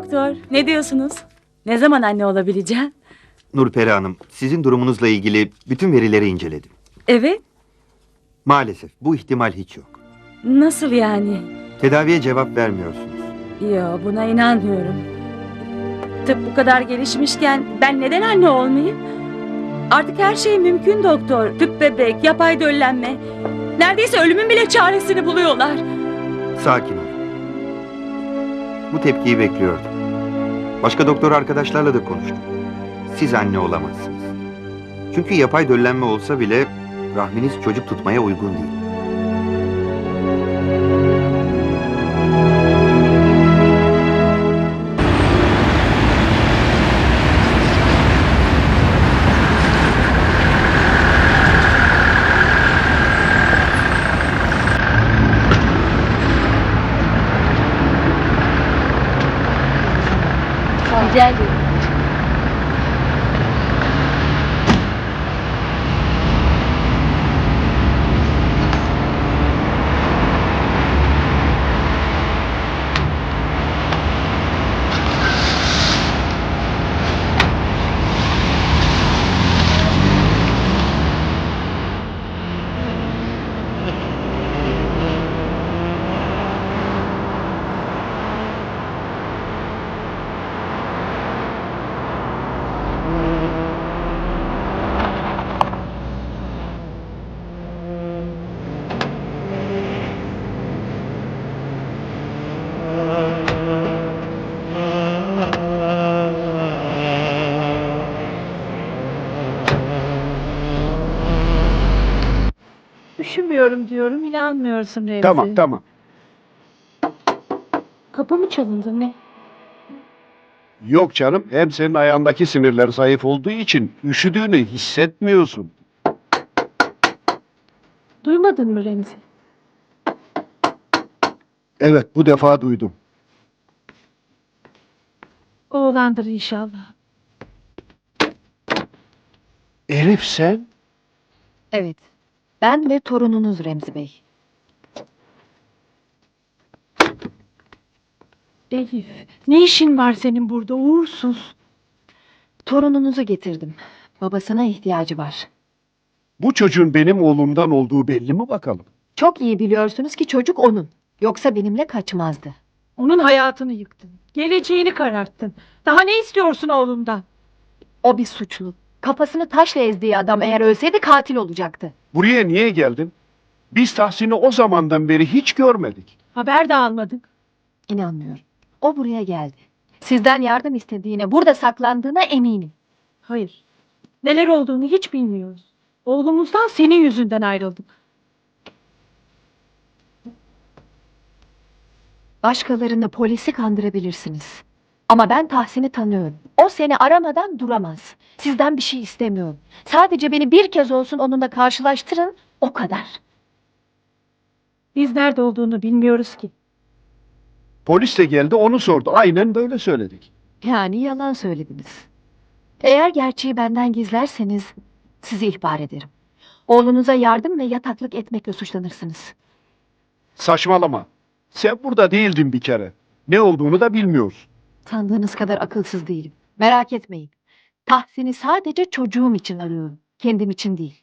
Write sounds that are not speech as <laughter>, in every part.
doktor, ne diyorsunuz? Ne zaman anne olabileceğim? Nurperi Hanım, sizin durumunuzla ilgili bütün verileri inceledim. Evet, Maalesef bu ihtimal hiç yok. nasıl yani? Tedaviye cevap vermiyorsunuz. Yo, buna inanmıyorum. Tıp bu kadar gelişmişken ben neden anne olmayayım? Artık her şey mümkün doktor. Tüp bebek, yapay döllenme. Neredeyse ölümün bile çaresini buluyorlar. Sakin olun. Bu tepkiyi bekliyordum. Başka doktor arkadaşlarla da konuştum. Siz anne olamazsınız. Çünkü yapay döllenme olsa bile rahminiz çocuk tutmaya uygun değil. Rica ederim. Üşümüyorum diyorum, inanmıyorsun Remzi. Tamam tamam. Kapı mı çalındı ne? Yok canım hem senin ayağındaki sinirler zayıf olduğu için üşüdüğünü hissetmiyorsun. Duymadın mı Remzi? Evet bu defa duydum. Oğlandır inşallah. Elif sen? Evet. Ben ve torununuz Remzi Bey. Elif, ne işin var senin burada uğursuz? Torununuzu getirdim. Babasına ihtiyacı var. Bu çocuğun benim oğlumdan olduğu belli mi bakalım? Çok iyi biliyorsunuz ki çocuk onun. Yoksa benimle kaçmazdı. Onun hayatını yıktın. Geleceğini kararttın. Daha ne istiyorsun oğlumdan? O bir suçlu. Kafasını taşla ezdiği adam eğer ölseydi katil olacaktı. Buraya niye geldin? Biz Tahsin'i o zamandan beri hiç görmedik. Haber de almadık. İnanmıyorum. O buraya geldi. Sizden yardım istediğine, burada saklandığına eminim. Hayır. Neler olduğunu hiç bilmiyoruz. Oğlumuzdan senin yüzünden ayrıldık. Başkalarını polisi kandırabilirsiniz. Ama ben Tahsin'i tanıyorum. O seni aramadan duramaz. Sizden bir şey istemiyorum. Sadece beni bir kez olsun onunla karşılaştırın, o kadar. Biz nerede olduğunu bilmiyoruz ki. Polis de geldi onu sordu. Aynen böyle söyledik. Yani yalan söylediniz. Eğer gerçeği benden gizlerseniz sizi ihbar ederim. Oğlunuza yardım ve yataklık etmekle suçlanırsınız. Saçmalama. Sen burada değildin bir kere. Ne olduğunu da bilmiyorsun. Sandığınız kadar akılsız değilim. Merak etmeyin. Tahsin'i sadece çocuğum için arıyorum. Kendim için değil.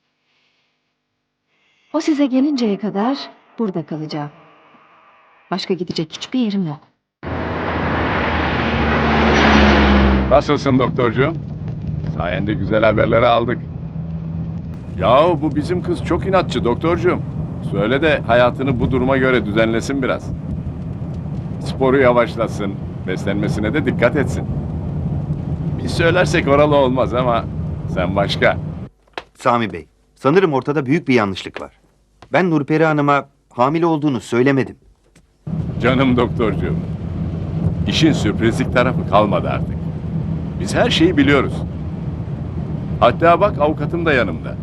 O size gelinceye kadar burada kalacağım. Başka gidecek hiçbir yerim yok. Nasılsın doktorcuğum? Sayende güzel haberleri aldık. Yahu bu bizim kız çok inatçı doktorcuğum. Söyle de hayatını bu duruma göre düzenlesin biraz. sporu yavaşlasın, beslenmesine de dikkat etsin. Biz söylersek oralı olmaz ama sen başka. Sami Bey, sanırım ortada büyük bir yanlışlık var. Ben Nurperi Hanım'a hamile olduğunu söylemedim. Canım doktorcuğum. İşin sürprizlik tarafı kalmadı artık. Biz her şeyi biliyoruz. Hatta bak avukatım da yanımda.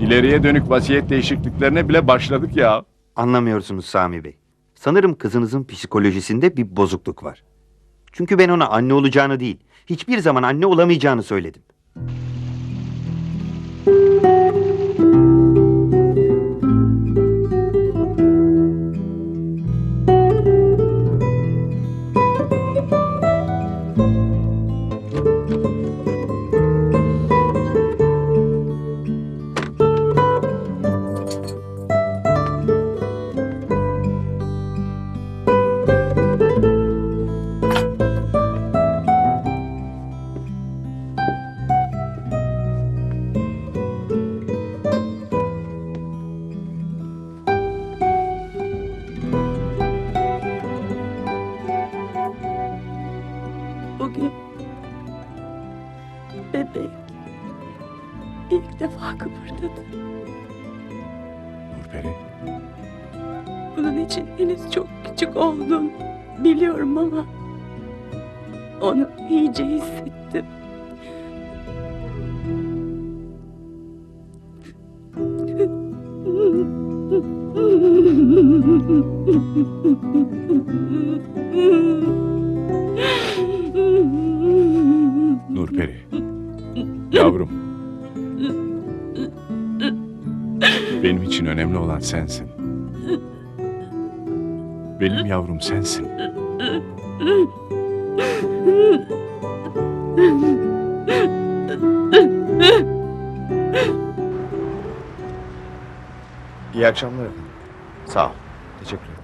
İleriye dönük vasiyet değişikliklerine bile başladık ya. Anlamıyorsunuz Sami Bey. Sanırım kızınızın psikolojisinde bir bozukluk var. Çünkü ben ona anne olacağını değil, hiçbir zaman anne olamayacağını söyledim. Bugün bebek ilk defa kıpırdadı. Nurperi, Bunun için henüz çok küçük oldum. Biliyorum ama onu iyice hissettim. <laughs> Nurperi. Yavrum. Benim için önemli olan sensin. Benim yavrum sensin. İyi akşamlar efendim. Sağ ol. Teşekkür ederim.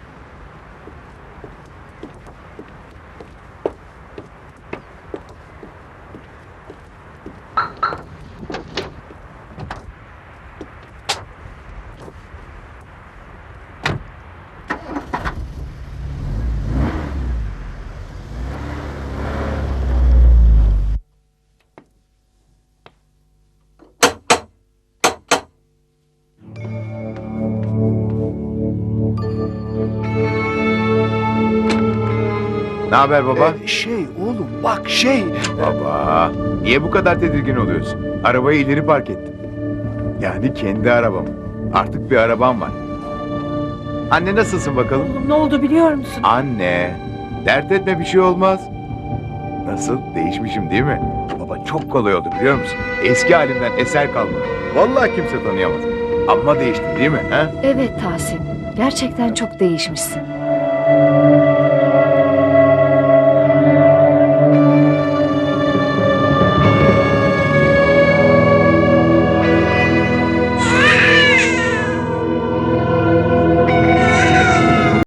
Ne haber baba? Ee, şey oğlum bak şey. Baba, niye bu kadar tedirgin oluyorsun? Arabayı ileri park ettim. Yani kendi arabam. Artık bir arabam var. Anne nasılsın bakalım? Oğlum ne oldu biliyor musun? Anne, dert etme bir şey olmaz. Nasıl? Değişmişim değil mi? Baba çok kolay oldu biliyor musun? Eski halimden eser kalmadı. Vallahi kimse tanıyamaz. Amma değiştin değil mi? He? Evet Tahsin. Gerçekten çok değişmişsin.